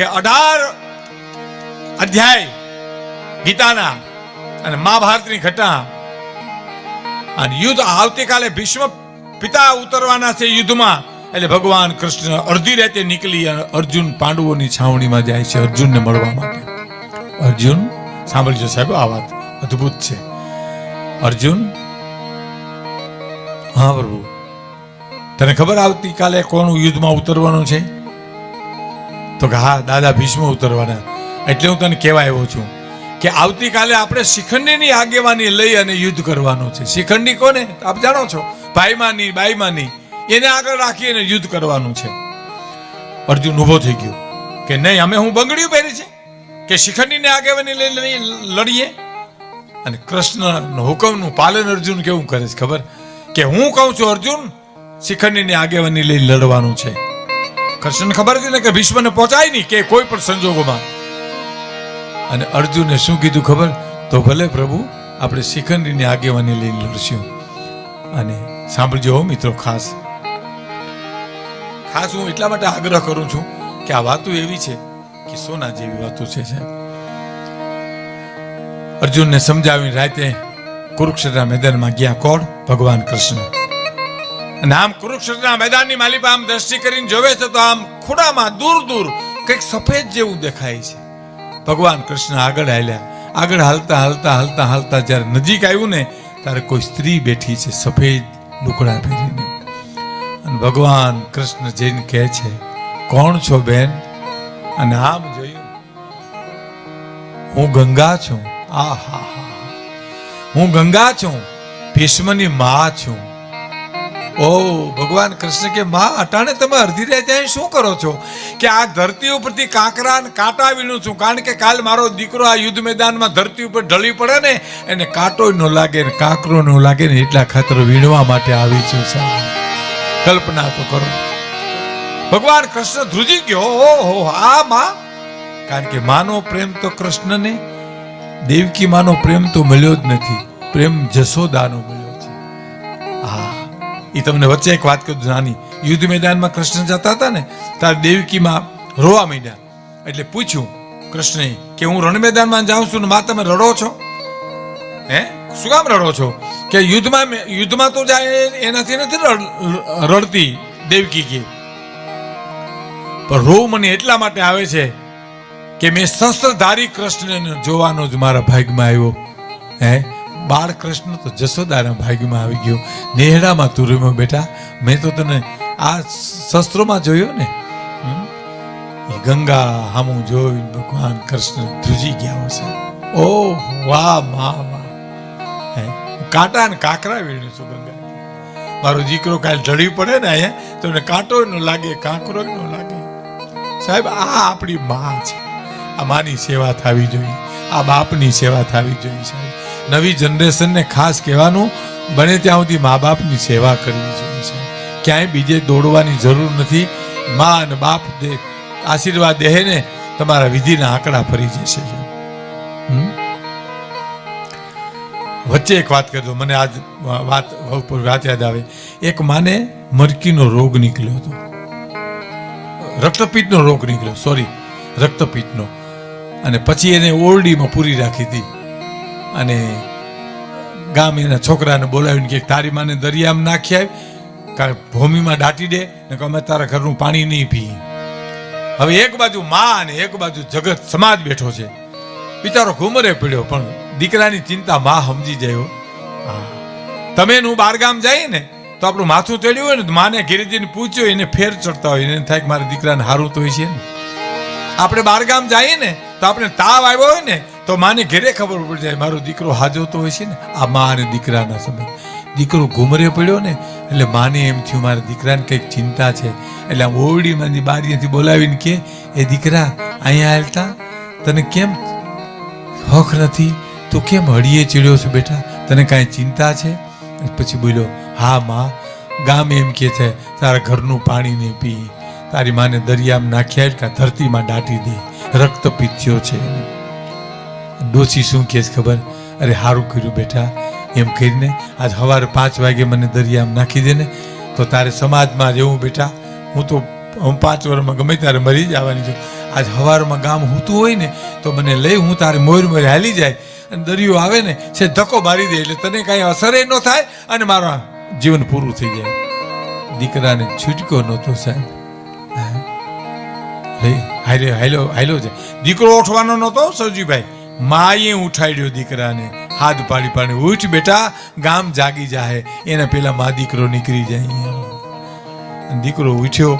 કે અઢાર અધ્યાય ગીતાના અને મહાભારતની ઘટના. અને યુદ્ધ આવતીકાલે ભીષ્મ પિતા ઉતરવાના છે યુદ્ધમાં. એટલે ભગવાન કૃષ્ણ અડધી રાતે નીકળી અને અર્જુન પાંડવોની છાવણીમાં જાય છે અર્જુનને મળવા માટે. અર્જુન, સાંભળજો સાહેબ, આ વાત અદ્ભુત છે. અર્જુન? હા પ્રભુ. તને ખબર આવતીકાલે કોનું યુદ્ધમાં ઉતરવાનું છે? તો કે હા, દાદા ભીષ્મ ઉતરવાના. એટલે હું તને કહેવા આવ્યો છું કે આવતીકાલે આપણે શિખંડીની આગેવાની લઈ અને યુદ્ધ કરવાનું છે. શિખંડી કોને? આપ જાણો છો. ભાઈમાની, બાઈમાની, એને આગળ રાખી અને યુદ્ધ કરવાનું છે. અર્જુન ઊભો થઈ ગયો કે નહીં, અમે હું બંગડ્યું પહેરી છે? કે શિખંડીને આગેવાની લઈ લડીએ? અને કૃષ્ણ હુકમનું પાલન અર્જુન કેવું કરે છે ખબર? કે હું કહું છું, અર્જુન, શિખંડીની આગેવાની લઈ લડવાનું છે. કૃષ્ણને ખબર હતી ને કે ભીષ્મને પહોંચાય નહીં કે કોઈ પણ સંજોગોમાં. અને અર્જુને શું કીધું ખબર? તો ભલે પ્રભુ, આપણે શિખંડીની આગેવાની લઈને લડશું. અને સાંભળજો મિત્રો, ખાસ. ખાસ હું એટલા માટે આગ્રહ કરું છું કે આ વાતો એવી છે કે સોના જેવી વાતો છે અર્જુનને સમજાવીને રાતે કુરુક્ષેત્રના મેદાનમાં ગયા કોણ? ભગવાન કૃષ્ણ. અને આમ કુરુક્ષેત્રના મેદાનની માલિપા આમ દ્રષ્ટિ કરીને જોવે છે તો આમ ખૂણામાં દૂર દૂર કંઈક સફેદ જેવું દેખાય છે. ભગવાન કૃષ્ણ આગળ હાલ્યા. આગળ હાલતા હાલતા હાલતા હાલતા જ્યારે નજીક આવ્યું ને, ત્યારે કોઈ સ્ત્રી બેઠી છે સફેદ લુકડા પહેરીને. અને ભગવાન કૃષ્ણ જઈને કહે છે, કોણ છો બેન? અને આમ જોયું, હું ગંગા છું. આ હા હા. હું ગંગા છું, ભીષ્મની મા છું. ઓ, ભગવાન કૃષ્ણ કે માં, અટાણે તમે અડધી રાતે શું કરો છો? કે આ ધરતી ઉપરથી કાંકરા કાંટા વીણું છું. કારણ કે કાલ મારો દીકરો આ યુદ્ધ મેદાનમાં ધરતી ઉપર ઢળી પડે ને, એને કાંટો ન લાગે ને કાંકરો ન લાગે ને એટલા ખાતર વીણવા માટે આવી છું સાહેબ. કલ્પના તો કરો. ભગવાન કૃષ્ણ ધ્રુજી ગયો. ઓહો આ માં. કારણ કે માનો પ્રેમ તો કૃષ્ણને, દેવકી માનો પ્રેમ તો મળ્યો જ નથી. પ્રેમ જશોદાનો મળ્યો. એ તમને વચ્ચે એક વાત કહું નાની. યુદ્ધ મેદાનમાં કૃષ્ણ જતા હતા ને ત્યારે દેવકીમાં રોવા માંડ્યા. એટલે પૂછ્યું કૃષ્ણએ કે હું રણ મેદાનમાં જાઉં છું ને માં તમે રડો છો? હે? શું કામ રડો છો? કે યુદ્ધમાં યુદ્ધમાં તો જાય એનાથી નથી રડતી દેવકી કે. પણ રોવ મને એટલા માટે આવે છે કે મેં શસ્ત્રધારી કૃષ્ણને જોવાનો જ મારા ભાગમાં આવ્યો. હે? બાળ કૃષ્ણ તો જશોદાના ભાગ્યમાં આવી ગયો. નેહડામાં તુરીમાં બેઠા મેં તો તને આ શસ્ત્રોમાં જોયો ને? ગંગા હામું જોઈને ભગવાન કૃષ્ણ ધ્રુજી ગયા હશે ઓહ, વાહ મા વાહ. કાંટા ને કાંકરા વીણ્યું છું ગંગા મારો દીકરો કાલ ઢળી પડે ને અહીંયા, તો એને કાંટો ન લાગે, કાંકરો ન લાગે. સાહેબ, આ આપણી માં છે. આ માની સેવા થવી જોઈએ. આ બાપની સેવા થવી જોઈએ સાહેબ. નવી જનરેશનને ખાસ કહેવાનું બને ત્યાં સુધી મા બાપની સેવા કરવી જોઈએ ક્યાંય બીજે દોડવાની જરૂર નથી. મા અને બાપ દે આશીર્વાદ દે ને તમારા વિધિના આંકડા ફરી જશે વચ્ચે એક વાત કરજો, મને આજ વાત વાત યાદ આવે. એક માને મરકીનો રોગ નીકળ્યો હતો. રક્તપિત્તનો રોગ નીકળ્યો સોરી રક્તપિત્તનો અને પછી એને ઓરડીમાં પૂરી રાખી હતી. અને ગામ એના છોકરાને બોલાવીને કે તારી માને દરિયામાં નાખી આવી કારણ ભૂમિમાં દાટી દે, ને અમે તારા ઘરનું પાણી નહીં પી હવે એક બાજુ માં અને એક બાજુ જગત સમાજ બેઠો છે. બિચારો ઘુમરે પડ્યો, પણ દીકરાની ચિંતા માં સમજી જાય. તમે હું બારગામ જઈએ ને, તો આપણું માથું ચડ્યું હોય ને માને ગિરિજીને પૂછ્યું એને ફેર ચડતા હોય, એને થાય કે મારા દીકરાને હારું તો હોય છે ને. આપણે બારગામ જઈએ ને, તો આપણે તાવ આવ્યો હોય ને તો માને ઘેરે ખબર પડી જાય, મારો દીકરો હાજો તો હોય છે ને, આ મા અને દીકરાના સંબંધ. દીકરો ઘુમરે પડ્યો ને, એટલે માને એમ થયું, મારા દીકરાને કંઈક ચિંતા છે. એટલે આમ ઓરડીમાંથી બારીએથી બોલાવીને કે એ દીકરા, અહીંયા હાલતા? તને કેમ હક નથી? તું કેમ હળીએ ચીડ્યો છે બેટા? તને કાંઈ ચિંતા છે? પછી બોલ્યો, હા, મા. ગામ એમ કે છે, તારા ઘરનું પાણી નહીં પી. તારી માને દરિયામાં નાખ્યા ધરતીમાં દાટી દે. રક્ત પીત્યો છે એને. ડોસી શું કહે છે ખબર? અરે સારું કર્યું બેટા, એમ કરીને આજ સવારે પાંચ વાગે મને દરિયામાં નાખી દે ને, તો તારે સમાજમાં રહેવું બેટા. હું તો પાંચ વર્ષમાં ગમે ત્યારે મરી જવાની છું. આજ સવારમાં ગામ હૂતું હોય ને, તો મને લઈ હું તારે મોર મોર હાલી જાય. અને દરિયો આવે ને, છે ધક્કો મારી દે, એટલે તને કાંઈ અસર ન થાય અને મારું જીવન પૂરું થઈ જાય. દીકરાને છૂટકો નહોતો સાહેબ. લઈ, હાલ્યો હાલ્યો હાલ્યો છે દીકરો ઉઠવાનો નહોતો સૌજીભાઈ માએ ઉઠાડ્યો દીકરાને. હાથ પાડી પાડી, ઉઠ બેટા, ગામ જાગી જાહે. એના પેલા મા દીકરો નીકળી જાય દીકરો ઉઠ્યો.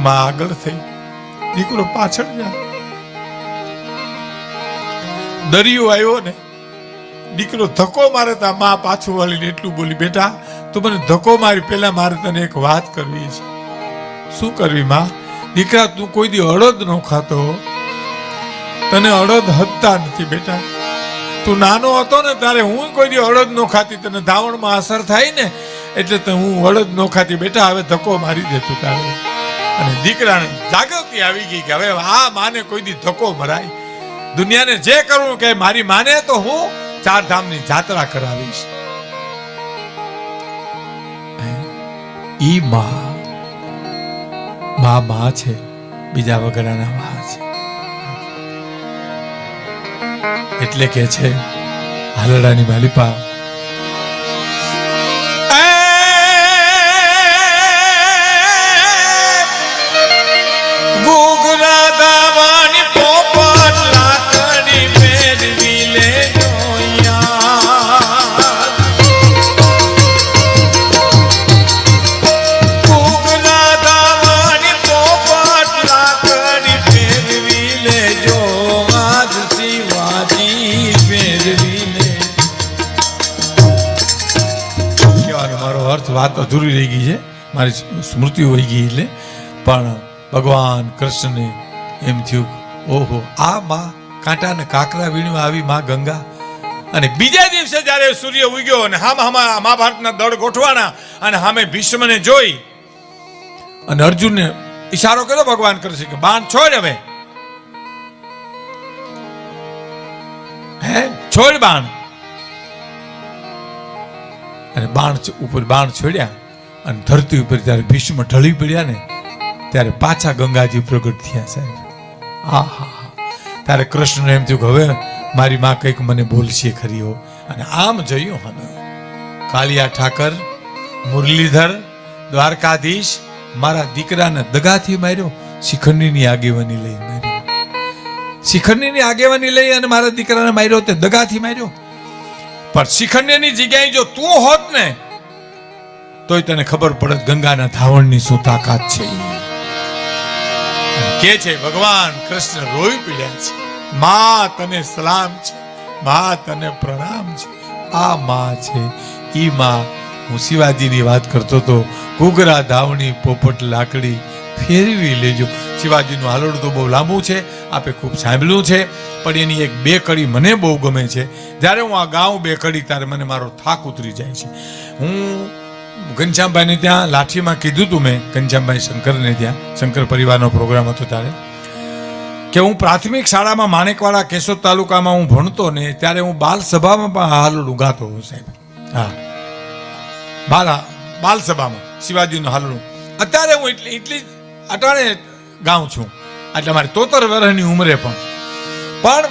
માં આગળ થઈ. દીકરો પાછળ જાય. દરિયો આવ્યો ને, દીકરો ધક્કો મારે તા. માં પાછું વાળીને એટલું બોલી, બેટા, તું મને ધક્કો મારી. પેલા મારે તને એક વાત કરવી છે. શું કરવી, માં? દીકરા, તું કોઈ દી અડદ ન ખાતો. તને અડદ હદતા નથી બેટા. તું નાનો હતો ને તારે હું કોઈ અડદ નો ખાતી તને ધાવણમાં અસર થાય ને, એટલે તો હું અડદ નો ખાતી બેટા, હવે ધક્કો મારી દેતું તારે. અને દીકરાને જાગૃતિ આવી ગઈ કે હવે આ માને કોઈ દી ધક્કો મરાય દુનિયાને જે કરવું કે મારી માને, તો હું ચાર ધામની જાત્રા કરાવીશ. ઈ મા, માં છે, બીજા વગરના મા છે. એટલે કે છે હાલડાની માલિપા વાત અધૂરી રહી ગઈ છે. મારી સ્મૃતિ હોઈ ગઈ એટલે. પણ ભગવાન કૃષ્ણને એમ થયું ઓહો, આ માં કાંટાને કાકરા વીણવા આવી માં ગંગા. અને બીજા દિવસે જ્યારે સૂર્ય ઉગ્યો અને હામ હામા મહાભારતના દળ ગોઠવાના અને સામે ભીષ્મને જોઈ અને અર્જુનને ઈશારો કર્યો, ભગવાન કૃષ્ણ કે, બાણ છોડ હવે. હે? છોડ બાણ. અને બાણ ઉપર બાણ છોડ્યા અને ધરતી ઉપર જ્યારે ભીષ્મ ઢળી પડ્યા ને, ત્યારે પાછા ગંગાજી પ્રગટ થયા સાહેબ. આ હા હા. ત્યારે કૃષ્ણ એમ થયું કે હવે મારી માં કંઈક મને બોલશે ખરી હો અને આમ જયું હમે કાલિયા ઠાકર, મુરલીધર, દ્વારકાધીશ, મારા દીકરાને દગાથી માર્યો, શિખંડીની આગેવાની લઈ માર્યો. શિખંડીની આગેવાની લઈ અને મારા દીકરાને માર્યો, તે દગાથી માર્યો. પણ શિખંડીની જગ્યાએ જો તું હોત ને, તોય તને ખબર પડત ગંગાના ધાવણની શું તાકાત છે કે છે, ભગવાન કૃષ્ણ રોઈ પીડ્યા છે. મા તને સલામ છે મા તને પ્રણામ છે. આ મા છે. ઈ મા, હું શિવાજીની વાત કરતો તો ઘૂઘરા ધાવણી પોપટ લાકડી ફેરવી લેજો. શિવાજીનું હાલોડ તો બહુ લાંબુ છે. આપે ખૂબ સાંભળ્યું છે, પણ એની એક બે કડી મને બહુ ગમે છે. જ્યારે હું આ ગાઉં બે કડી, ત્યારે મને મારો થાક ઉતરી જાય છે. હું ઘનશ્યામભાઈને ત્યાં લાઠીમાં કીધું તું મેં, ઘનશ્યામભાઈ શંકરને ત્યાં, શંકર પરિવારનો પ્રોગ્રામ હતો ત્યારે, કે હું પ્રાથમિક શાળામાં માણેકવાડા કેશોદ તાલુકામાં હું ભણતો ને ત્યારે હું બાલ સભામાં પણ હાલું ગાતો હું સાહેબ. હા. બાલ બાલ સભામાં શિવાજીનું હાલડું. અત્યારે હું એટલી એટલી અટાણે ગાઉં છું. એટલે મારી તોતર વર્ષની ઉંમરે પણ. પણ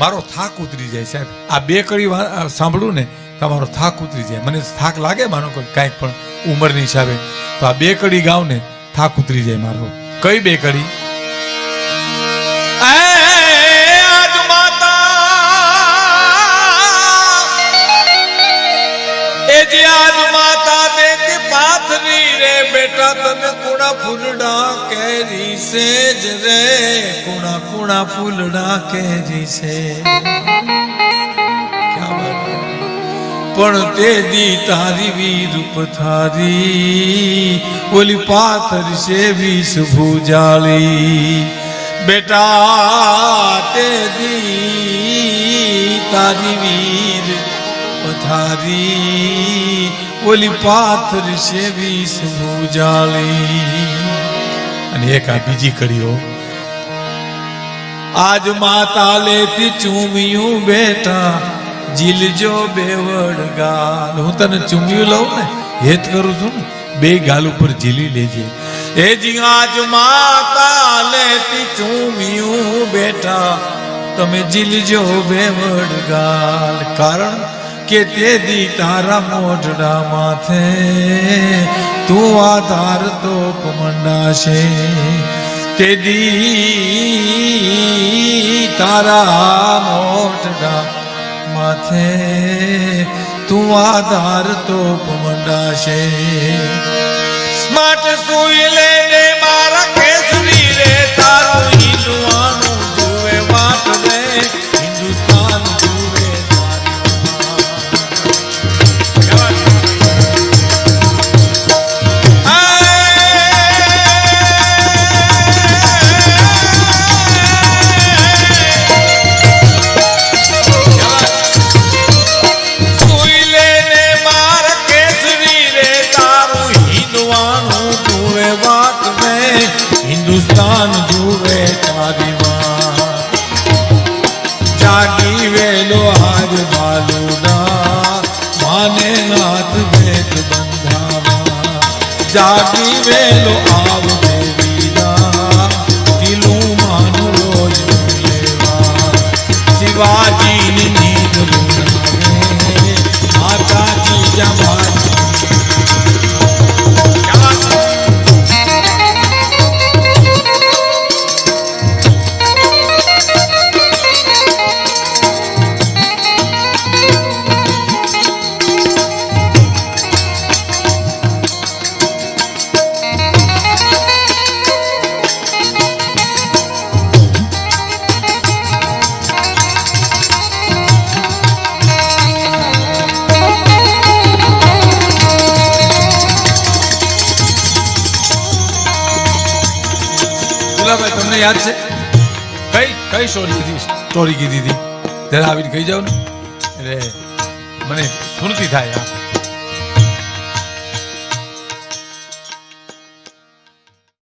મારો થાક ઉતરી જાય સાહેબ. આ બે કડી સાંભળું ને તમારો થાક ઉતરી જાય. મને થાક લાગે માનો કોઈ કાંઈક પણ ઉંમરની હિસાબે. તો આ બે કડી ગાઉં ને થાક ઉતરી જાય મારો. કઈ બે કડી માતા રે બેટા, તને કુણા ફૂલડા કેરી છે જ રે. કુણા કુણા ફૂલડા કેરી છે? પણ તે દી તારી વીર પથારી, ઓલી પાથર છે વીસ ભુજાળી. બેટા, તે દી તારી વીર પથારી ઓલી પાથર છે વીસ ભુજાળી અને એક આ બીજી કડીઓ આજ માતા લેતી ચૂમ્યું બેટા જીલજો બેવડ ગાલ. હું તને ચૂમ્યું લઉં ને, હેત કરું છું ને, બે ગાલ ઉપર ઝીલી લેજે. એ જી આજ માતા લેતી ચૂમ્યું બેઠા, તમે જીલજો બેવડ ગાલ. કારણ કે તે દી તારા મોઢડા માથે તું આ ધાર તો મંડાશે તે દી તારા મોઢડા માથે તું ધાર તો મંડાશે સ્માર્ટ સુઈ લે મારા જાગી વેલો આજ બાલુડા માને હાથ ભેટ બંધાવા. જાગી વેલો આવ દેવીના દિલું માનું લેવા દુલાભાઈ તમને યાદ છે? કઈ કઈ સ્ટોરી કીધી સ્ટોરી કીધી હતી. ત્યારે આવીને કહી જાવ ને. એટલે મને સ્મૃતિ થાય આ.